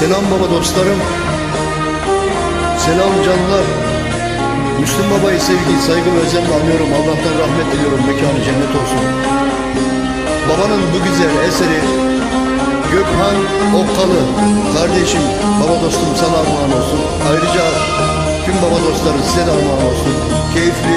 Selam baba dostlarım. Selam canlar. Müslüm Baba'yı sevgi, saygı ve özenle anıyorum. Allah'tan rahmet diliyorum. Mekanı cennet olsun. Babanın bu güzel eseri Gökhan Okkalı. Kardeşim, baba dostum sana armağan olsun. Ayrıca tüm baba dostları size de armağan olsun. Keyifli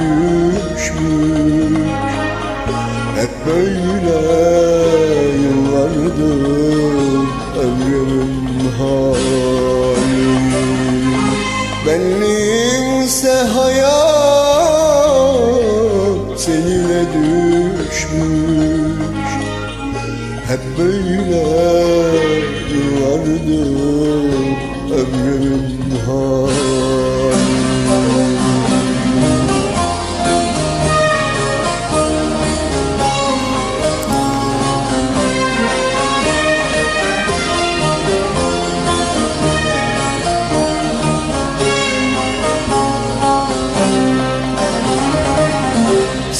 düşmüş. Hep böyle yıllardır ömrümün hali Benimse hayat seninle düşmüş. Hep böyle yıllardır ömrümün hali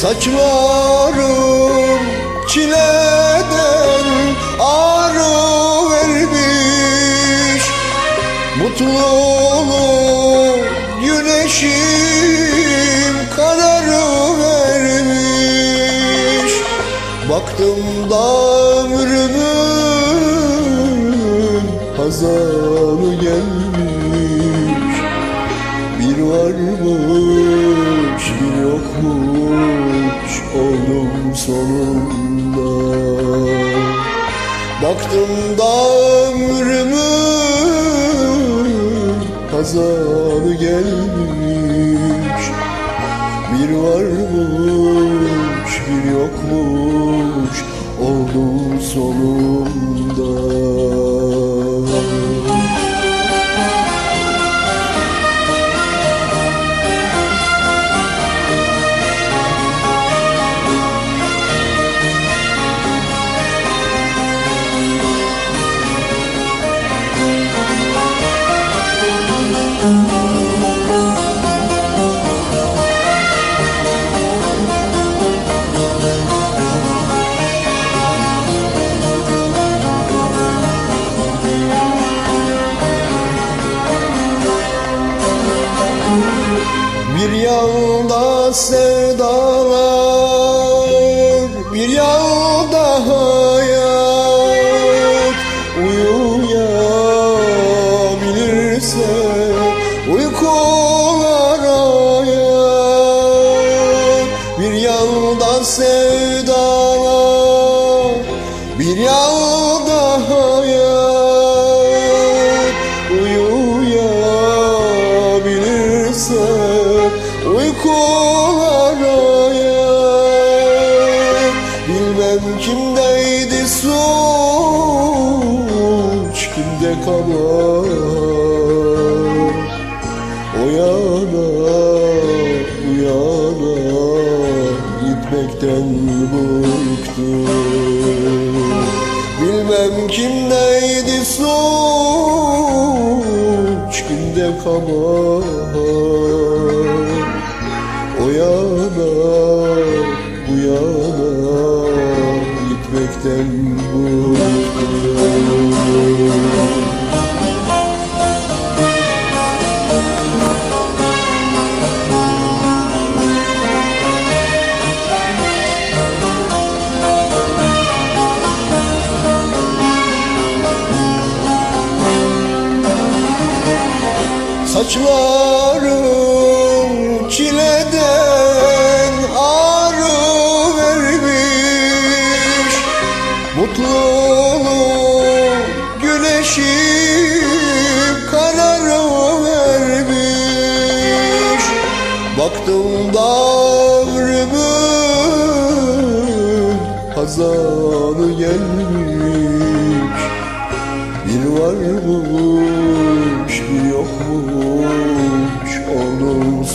Saçlarım çileden ağrı vermiş. Mutluluk güneşim kararı vermiş. Baktım da ömrümün hazanı gelmiş sonunda. Baktım da ömrümün kazanı gelmiş. Bir varmış bir yokmuş oldum sonunda Bir yanda sevdalar, bir yanda hayat Uyuyabilirse uykular hayat Bir yanda sevdalar, bir yanda Bilmem kimdeydi suç? Kimde kabahat O yana yana gitmekten bıktım Bilmem kimdeydi suç? Kimde kabahat Saçlarım çileden ağrı vermiş. Mutluluk güneşi karar vermiş. Baktım davrımın hazanı gelmiş. Bir varmış bir yokmuş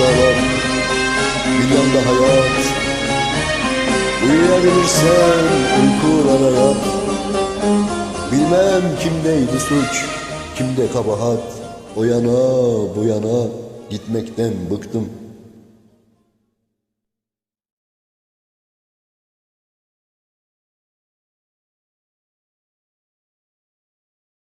Sevdalar, bir hayat. Uyuyabilirsen uykulara yat Bilmem kimdeydi suç, kimde kabahat. O yana bu yana gitmekten bıktım